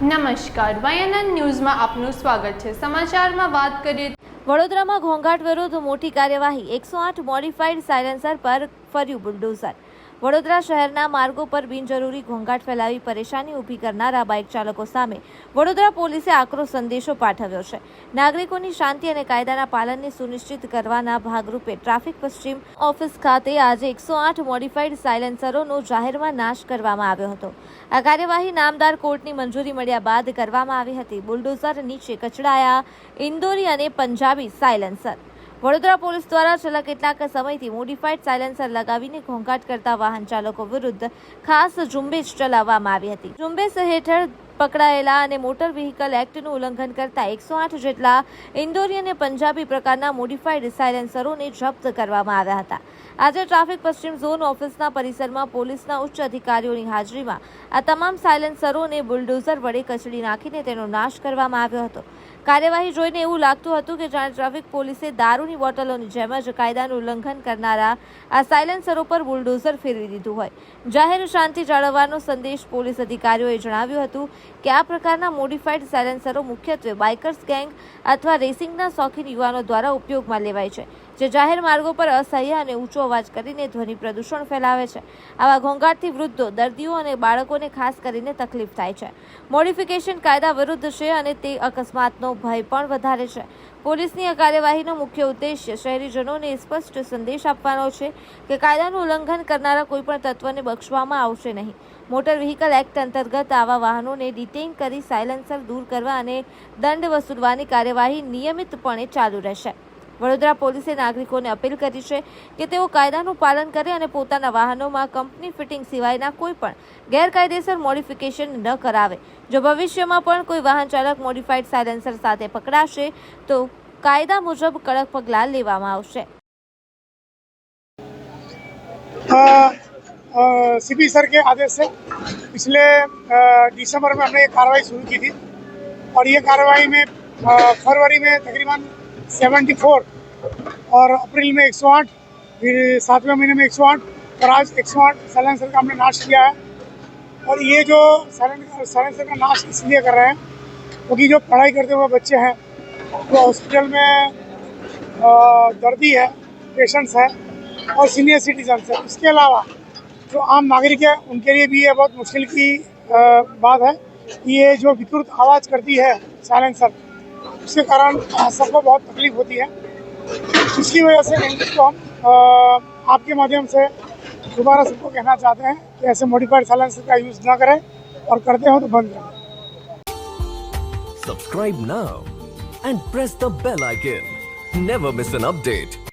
નમસ્કાર, વાયનન ન્યૂઝમાં આપનું સ્વાગત છે. સમાચારમાં વાત કરીએ વડોદરામાં ઘોંઘાટ વિરુદ્ધ મોટી કાર્યવાહી, એકસો આઠ મોડિફાઈડ સાયલેન્સર પર ફર્યું બુલડોઝર. વડોદરા શહેરના માર્ગો પર બિનજરૂરી ઘોંઘાટ ફેલાવી પરેશાની ઊભી કરનારા બાઇક ચાલકો સામે વડોદરા પોલીસે આક્રોશ સંદેશો પાઠવ્યો છે. નાગરિકોની શાંતિ અને કાયદાના પાલનને સુનિશ્ચિત કરવાના ભાગરૂપે ટ્રાફિક પશ્ચિમ ઓફિસ ખાતે આજે એકસો આઠ મોડિફાઈડ સાયલેન્સરોનો જાહેરમાં નાશ કરવામાં આવ્યો હતો. આ કાર્યવાહી નામદાર કોર્ટની મંજૂરી મળ્યા બાદ કરવામાં આવી હતી. બુલડોઝર નીચે કચડાયા, ઇન્દોરી અને પંજાબી સાયલેન્સર. વડોદરા પોલીસ દ્વારા છેલ્લા કેટલાક સમયથી મોડિફાઈડ સાયલેન્સર લગાવીને ઘોંઘાટ કરતા વાહન ચાલકો વિરુદ્ધ ખાસ ઝુંબેશ ચલાવવામાં આવી હતી. ઝુંબેશ હેઠળ પકડાયેલા અને મોટર વ્હીકલ એક્ટનું ઉલ્લંઘન કરતા એકસો આઠ જેટલા ઇન્દોરી અને પંજાબી પ્રકારના મોડિફાઈડ સાયલેન્સરોને જપ્ત કરવામાં આવ્યા હતા. આજે ટ્રાફિક પશ્ચિમ ઝોન ઓફિસના પરિસરમાં પોલીસના ઉચ્ચ અધિકારીઓની હાજરીમાં આ તમામ સાયલેન્સરોને બુલડોઝર વડે કચડી નાખીને તેનો નાશ કરવામાં આવ્યો હતો. કાર્યવાહી જોઈને એવું લાગતું હતું કે જાણે ટ્રાફિક પોલીસે દારૂની બોટલોની જેમ જ કાયદાનું ઉલ્લંઘન કરનારા આ સાયલેન્સરો પર બુલડોઝર ફેરવી દીધું હોય. જાહેર શાંતિ જાળવવાનો સંદેશ પોલીસ અધિકારીઓએ જણાવ્યું હતું કે આ પ્રકારના મોડિફાઈડ સાયલેન્સરો મુખ્યત્વે બાઇકર્સ ગેંગ અથવા રેસિંગના શોખીન યુવાનો દ્વારા ઉપયોગમાં લેવાય છે. જે જાહેર માર્ગો પર અસહ્ય અને ઊંચો અવાજ કરીને ધ્વનિ પ્રદૂષણ ફેલાવે છે. આવા ઘોંઘાટથી વૃદ્ધો, દર્દીઓ અને બાળકોને ખાસ કરીને તકલીફ થાય છે. મોડિફિકેશન કાયદા વિરુદ્ધ છે અને તે અકસ્માતનો ભય પણ વધારે છે. પોલીસની આ કાર્યવાહીનો મુખ્ય ઉદ્દેશ્ય શહેરીજનોને સ્પષ્ટ સંદેશ આપવાનો છે કે કાયદાનું ઉલ્લંઘન કરનારા કોઈપણ તત્વને બક્ષવામાં આવશે નહીં. મોટર વ્હીકલ એક્ટ અંતર્ગત આવા વાહનોને ડિટેઇન કરી સાયલન્સર દૂર કરવા અને દંડ વસૂલવાની કાર્યવાહી નિયમિતપણે ચાલુ રહેશે. વડોદરા પોલીસે નાગરિકોને અપીલ કરી છે કે તેઓ કાયદાનું પાલન કરે અને પોતાના વાહનોમાં કંપની ફિટિંગ સિવાયના કોઈ પણ ગેરકાયદેસર મોડિફિકેશન ન કરાવે જો ભવિષ્યમાં પણ કોઈ વાહન ચાલક મોડિફાઈડ સાયલેન્સર સાથે પકડાશે તો કાયદા મુજબ કડક પગલાં લેવામાં આવશે सीपी सर के आदेश से पिछले अ, दिसंबर में हमने ये कार्रवाई शुरू की थी और ये कार्रवाई में अ, फरवरी में तकरीबन 74 और अप्रैल में 108 फिर सातवें महीने में 108 और आज 108 साइलेंसर का हमने नाश किया है। और ये जो साइलेंसर का नाश इसलिए कर रहे हैं क्योंकि तो जो पढ़ाई करते हुए बच्चे हैं, वो हॉस्पिटल में दर्दी है, पेशेंट्स हैं और सीनियर सिटीजन है। इसके अलावा जो आम नागरिक है, उनके लिए भी ये बहुत मुश्किल की बात है ये जो विकृत आवाज़ करती है साइलेंसर उसके कारण सबको बहुत तकलीफ़ होती है। इसकी वजह से इनको हम आपके माध्यम से दोबारा सबको कहना चाहते हैं कि ऐसे मॉडिफाइड साइलेंसर का यूज़ ना करें और करते हो तो बंद करें। Subscribe now and press the bell icon never miss an update.